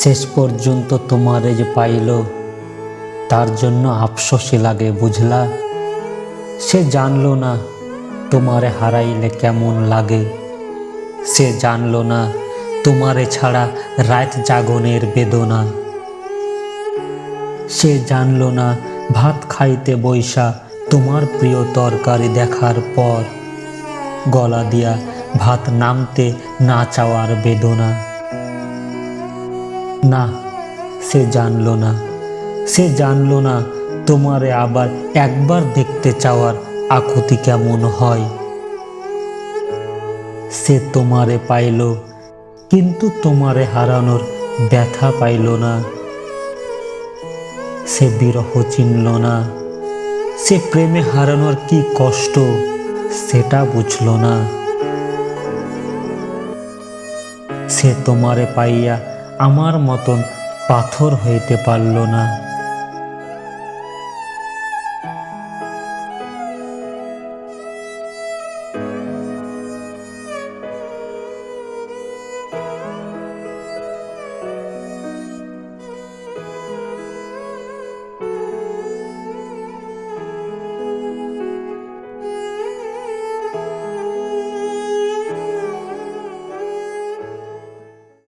শেষ পর্যন্ত তোমারে যে পাইল, তার জন্য আফসোসে লাগে, বুঝলা? সে জানলো না তোমারে হারাইলে কেমন লাগে। সে জানল না তোমারে ছাড়া রাত জাগনের বেদনা। সে জানলো না ভাত খাইতে বৈশা তোমার প্রিয় তরকারি দেখার পর। গলা দিয়া ভাত নামতে না চাওয়ার বেদনা। না, সে জানলো না। সে জানলো না তোমারে আবার একবার দেখতে চাওয়ার আকুতি কেমন হয়। সে তোমারে পাইল, কিন্তু তোমারে হারানোর ব্যথা পাইল না। সে বিরহ চিনল না, সে প্রেমে হারানোর কি কষ্ট সেটা বুঝল না। সে তোমারে পাইয়া আমার মতন পাথর হইতে পারল না।